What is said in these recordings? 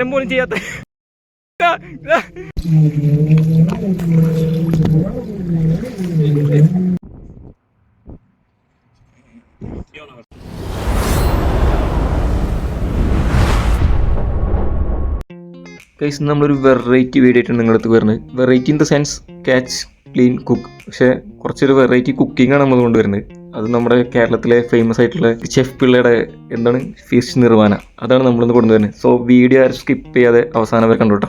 പോലും ചെയ്യാത്ത ഗൈസ് നമ്മളൊരു വെറൈറ്റി വീഡിയോ ആയിട്ടാണ് നിങ്ങളുടെ അടുത്ത് വരുന്നത്. Variety in the sense catch clean cook പക്ഷേ കുറച്ചൊരു വെറൈറ്റി കുക്കിംഗ് ആണ് നമ്മൾ കൊണ്ടുവരുന്നത്. അത് നമ്മുടെ കേരളത്തിലെ ഫേമസ് ആയിട്ടുള്ള ഷെഫ് പിള്ളയുടെ എന്താണ്? ഫിഷ് നിർവാന അതാണ് നമ്മളിന്ന് കൊണ്ടുവരുന്നത്. സോ വീഡിയോ ആരും സ്കിപ്പ് ചെയ്യാതെ അവസാനം വരെ കണ്ടുവിട്ടോ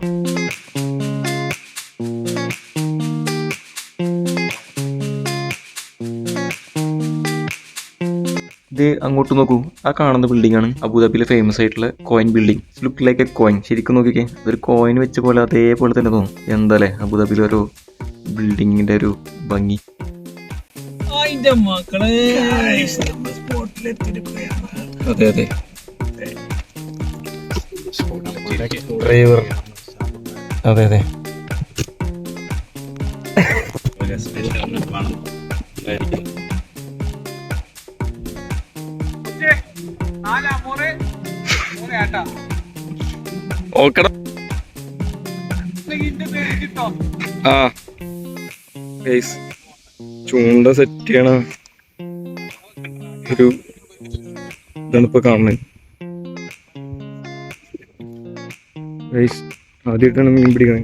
ഇത് അങ്ങോട്ട് നോക്കൂ. ആ കാണുന്ന ബിൽഡിംഗ് ആണ് അബുദാബിയിലെ ഫേമസ് ആയിട്ടുള്ള coin building look like a coin ശരിക്കും നോക്കിക്കേ. അതൊരു കോയിൻ വെച്ച പോലെ അതേപോലെ തന്നെ തോന്നും. എന്താല്ലേ അബുദാബിയിലെ ഒരു ബിൽഡിങ്ങിന്റെ ഒരു ഭംഗി. അതിന്റെ മക്കളെ. അതെ അതെ. ഡ്രൈവർ അതെ അതെ. ഓക്കടാ. ആ. ഗൈസ് ചൂണ്ട സെറ്റ് ചെയ്യണ ഒരു ഇതാണ് ഇപ്പൊ കാണുന്നത്. ഗൈസ് ആദ്യമായിട്ടാണ് മീൻ പിടിക്കണേ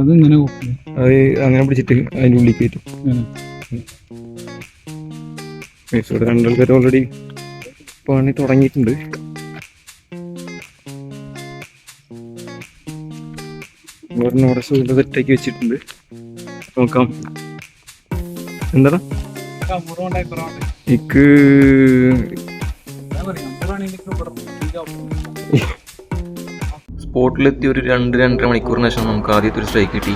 അത് ഇങ്ങനെ കുക്ക്. അത് അങ്ങനെ പിടിച്ചിട്ട് അതിന്റെ ഉള്ളിൽ കയറ്റും. ഗൈസ് ഇവിടെ രണ്ടാൾക്കാർ ഓൾറെഡി പണി തുടങ്ങിയിട്ടുണ്ട്. ഒരെണ്ണം അവിടെ സുഖം സെറ്റാക്കി വെച്ചിട്ടുണ്ട്. നോക്കാം. എന്താടാ ഇക്ക് സ്പോട്ടിലെത്തി ഒരു രണ്ട് രണ്ടര മണിക്കൂറിന് ശേഷം നമുക്ക് ആദ്യത്തെ ഒരു സ്ട്രൈക്ക് കിട്ടി.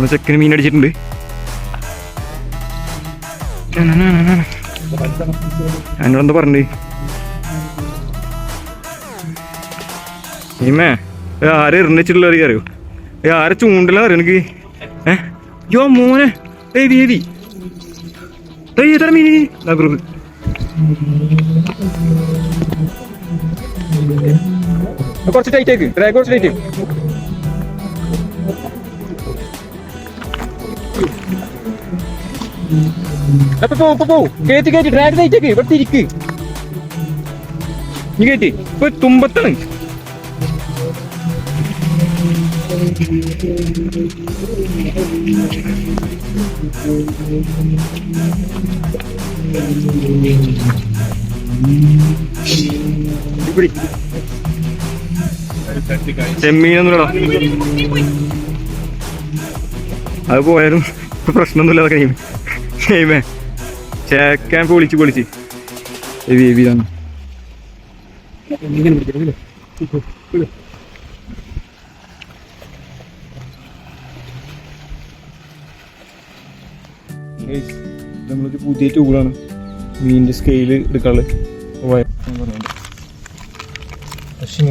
നമ്മൾ ചെക്കന് മീൻ അടിച്ചിട്ടുണ്ട്. എന്നോടെന്താ പറഞ്ഞേ? ഇമേ ഏ, ആരെ എറിഞ്ഞിട്ടുള്ള അറിയാറിയോ ഏ ആരെ ചൂണ്ടല്ല അറിയോ എനിക്ക് ഏ? യോ മോനെ. ഏയ് ഏതാ മീൻ. കുറച്ച് ടൈറ്റ് ആക്ക്. കുറച്ച് ടൈറ്റ് അപ്പൊ പോ പോ കേറ്റി കേറ്റി. ഡ്രാഗ് ടൈറ്റേക്ക് ഇവിടെ ഇരിക്ക്. നീ കേറ്റി. ഇപ്പൊ തുമ്പത്താണ്. ചെമ്മീനൊന്നുമില്ലടാ. അത് പോയാലും പ്രശ്നമൊന്നുമില്ല അതൊക്കെ ചേക്കാൻ പൊളിച്ച് പൊളിച്ച് എവി എവി തന്നു നമ്മളൊരു പുതിയ ടൂളാണ് മീനിന്റെ സ്കെയിൽ എടുക്കാൾ പക്ഷേ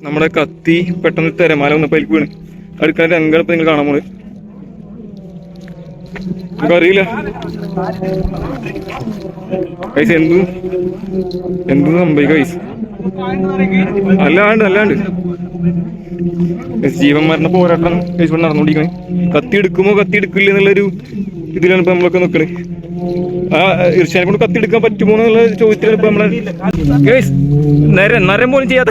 നമ്മുടെ കത്തി പെട്ടെന്ന് തിരമാല വന്നപ്പോൾ എനിക്ക് വീണ്. അടുക്കാൻ രംഗം നിങ്ങൾ കാണാൻ പോണ്. നമുക്കറിയില്ല പൈസ എന്തു? എന്തു സംഭവിക്കും പൈസ അല്ലാണ്ട് അല്ലാണ്ട്. ജീവൻ മരണ പോരാട്ടം ഇവിടെ നടന്നുകൊണ്ടിരിക്കണേ കത്തി എടുക്കുമോ കത്തി എടുക്കില്ല എന്നുള്ളൊരു ഇതിലാണ് ഇപ്പൊ നമ്മളൊക്കെ നിക്കണ് ആ ഇർഷാനെ കൊണ്ട് കത്തി എടുക്കാൻ പറ്റുമോ എന്നുള്ള ചോദ്യത്തിലാണ് ഇപ്പൊ നമ്മളെ നരം നരം പോലും ചെയ്യാത്ത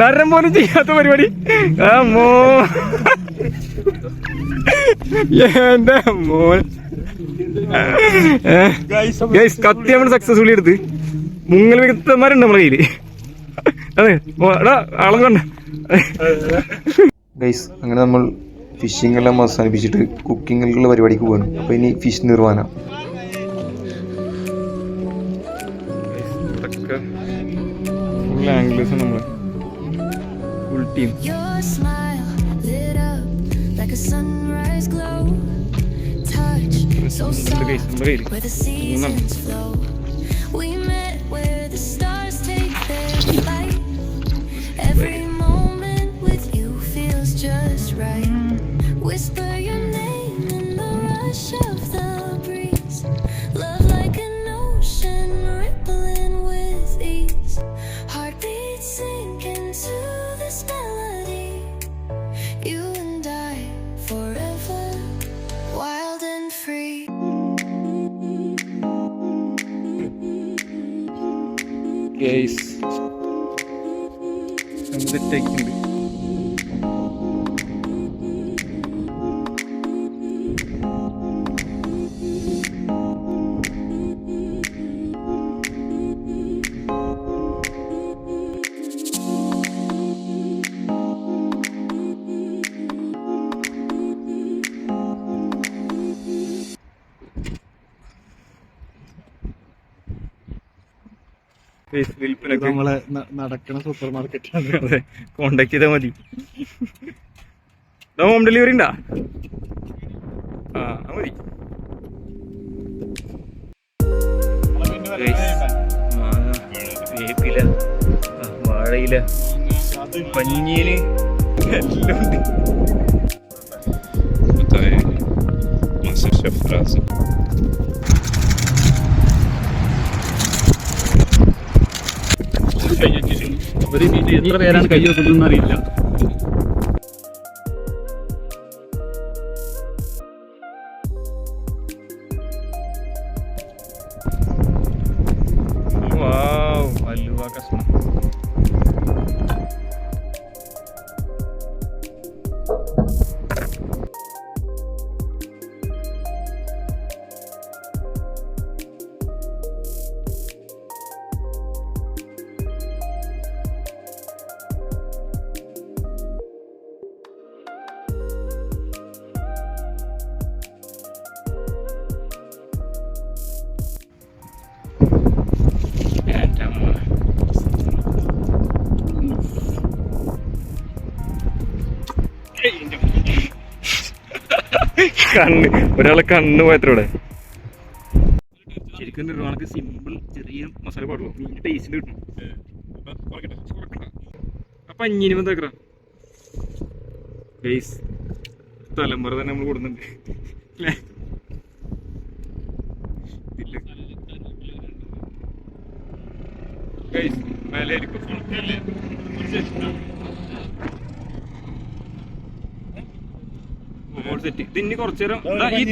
നരം പോലും ചെയ്യാത്ത പരിപാടി. ആ മോ. എന്റെ മോൻ. കത്തി നമ്മൾ സക്സസ്ഫുള്ളി എടുത്ത്. മുങ്ങൽ മികത്തന്മാരുണ്ട് നമ്മളെ കയ്യിൽ അതെ ഓ, എടാ, ആളം കണ്ട ഗൈസ് അങ്ങനെ നമ്മൾ ഫിഷിംഗ് എല്ലാം അവസാനിപ്പിച്ചിട്ട് കുക്കിങ്ങിലുള്ള പരിപാടിക്ക് പോകണം അപ്പൊ ഇനി fish Nirvana Where the seasons flow, we met where the stars. உங்களுக்கு taking me. ഗൈസ് വിൽപ്പനക്ക്. നമ്മളെ നടക്കണ സൂപ്പർ മാർക്കറ്റ് അതെ കോണ്ടാക്ട് ചെയ്താൽ മതി ഹോം ഡെലിവറി ഉണ്ടാ ആ മതി. വേപ്പില വാഴയില പഞ്ഞീൽ എല്ലാം ഉണ്ട്. ഷെഫ് റാസ് എത്ര പേരാണ് കൈ വെക്കുന്നതെന്ന് അറിയില്ല. കണ്ണ്. ഒരാളെ കണ്ണ് പോയത്രൂടെ. ശരിക്കും നിർവാണക്ക് സിമ്പിൾ ചെറിയ മസാല പാടുള്ളൂ. മീനിന്റെ ടേസ്റ്റ് കിട്ടും. അപ്പൊ അഞ്ഞിന് എന്താക്കറ ഗൈസ് തലമുറ തന്നെ നമ്മൾ കൊടുക്കുന്നുണ്ട്. അല്ലേ? സെറ്റ് കുറച്ചു നേരം ഈ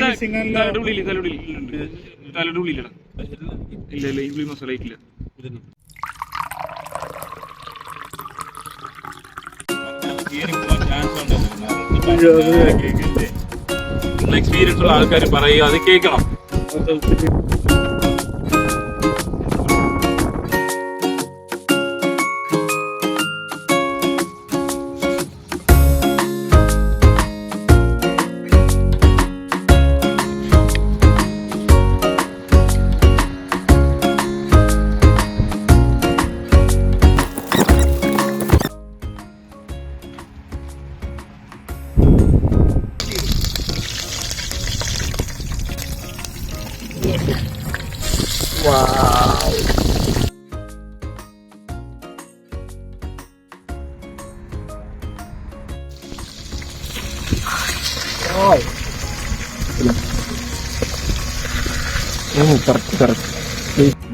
തലയുടെ ഉള്ളിൽ തലയുടെ ഉള്ളിലടാ. ഇല്ല ഇല്ല ഈ ഉള്ളി മസാല ആയിട്ടില്ല. എക്സ്പീരിയൻസ് ഉള്ള ആൾക്കാർ പറയുക അത് കേൾക്കണം. Wow.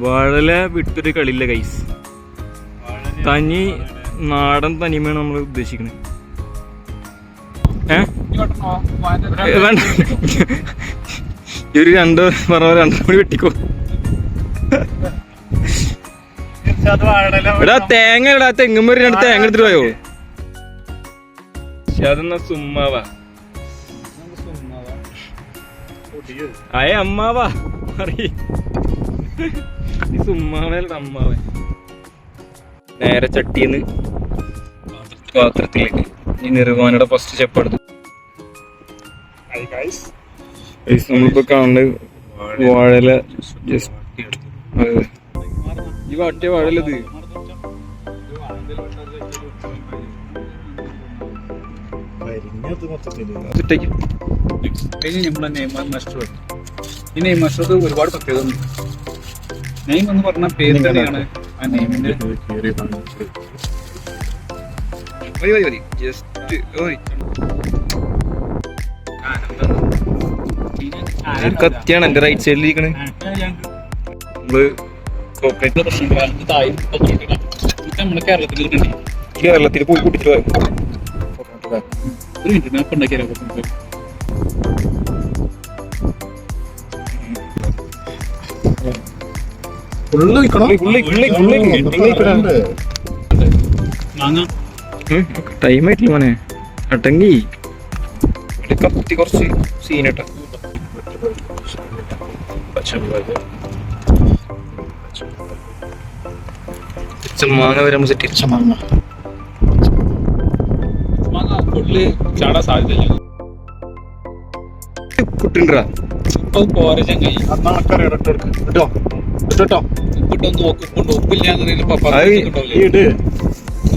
വളരെ വിട്ടൊരു കളിയില്ല കൈസ് തനി നാടൻ തനിമയാണ് നമ്മൾ ഉദ്ദേശിക്കുന്നത് ഈ ഒരു രണ്ട് പറഞ്ഞ രണ്ടര മണി വെട്ടിക്കോ. എടാ തേങ്ങ എടാ തെങ്ങുമ്പോ രണ്ട് തേങ്ങ എടുത്തിട്ട് പോയോ? അതെന്നാ സുമ്മാവാ. അയ അമ്മാവാ ഈ സുമ്മാവല്ല അമ്മാവൻ. നേരെ ചട്ടിന്ന് പാത്രത്തിലേക്ക്. ഈ നിർവാനയുടെ ഫസ്റ്റ് സ്റ്റെപ്പ് എടുത്തു. നമ്മളിപ്പോ കാണുന്നത് വാഴല ജസ്റ്റ് ഈ വാട്ടിയ വാഴല ഇത്. ഇട്ടേക്ക്. ഇനി നമ്മളെ നെയ്മ മസ്റ്റർ ഈ നെയ്മ് മസ്റ്റർ ഒരുപാട് പ്രത്യേകത ഉണ്ട് നെയ്മ് എന്ന് പറഞ്ഞ പേര് തന്നെയാണ് ആ നെയ്മിന്റെ മതി മതി മതി ജസ്റ്റ് കത്തിയാണ് എന്റെ റൈറ്റ് സൈഡിൽ ഇരിക്കണ്. നമ്മൾ കോപ്പറേറ്റ് പ്രശ്നം തായ് നമ്മുടെ കേരളത്തിൽ പോയി കൂട്ടിട്ട് ഒരു മിനിറ്റ് ടൈം ആയിട്ടില്ല മോനെ. അട്ടങ്കി കത്തി കുറച്ച് സീനട്ട മാങ്ങ ചാടാൻ സാധ്യതയില്ല ഇപ്പൊ കേട്ടോ കേട്ടോ ഉപ്പിട്ടോ നോക്ക് ഉപ്പുണ്ടോ ഉപ്പില്ല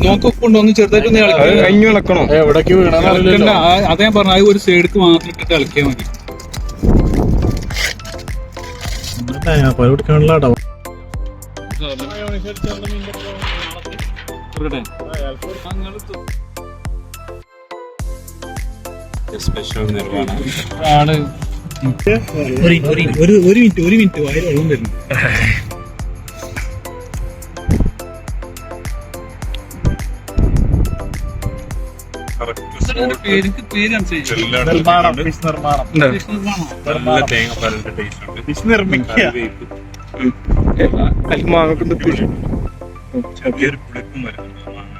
നോക്ക് ഉപ്പുണ്ടോ ഒന്ന് ചെറുതായിട്ടൊന്ന് അത് എവിടേക്ക് പറഞ്ഞു അത് ഒരു സൈഡിക്ക് മാത്രം ഇട്ടിട്ട് കളിക്കാൻ മതി. തേങ്ങാപ്പാൽ കുടിക്കാനുള്ള കേട്ടോ സ്പെഷ്യൽ നിർവാണ ആണ്. ഒരു ഒരു ഒരു ഒരു മിനിറ്റ് ഒരു മിനിറ്റ് വായിൽ വെള്ളം വരുന്നു പേര് പേര് അനുസരിച്ച് നിർമ്മാണം ഫിഷ് നിർമ്മാണം. നല്ല തേങ്ങാപ്പാലിന്റെ ടേസ്റ്റ് ഉണ്ട്. ഫിഷ് നിർമ്മിക്കുക. കറിവേപ്പ്, അതിൽ മാങ്ങ ചെറിയൊരു പുളിപ്പും വരുന്നുണ്ട്. മാങ്ങ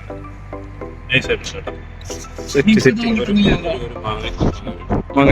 ആയിട്ട് കേട്ടോ. സെറ്റ് സെറ്റ് മാങ്ങ മാങ്ങ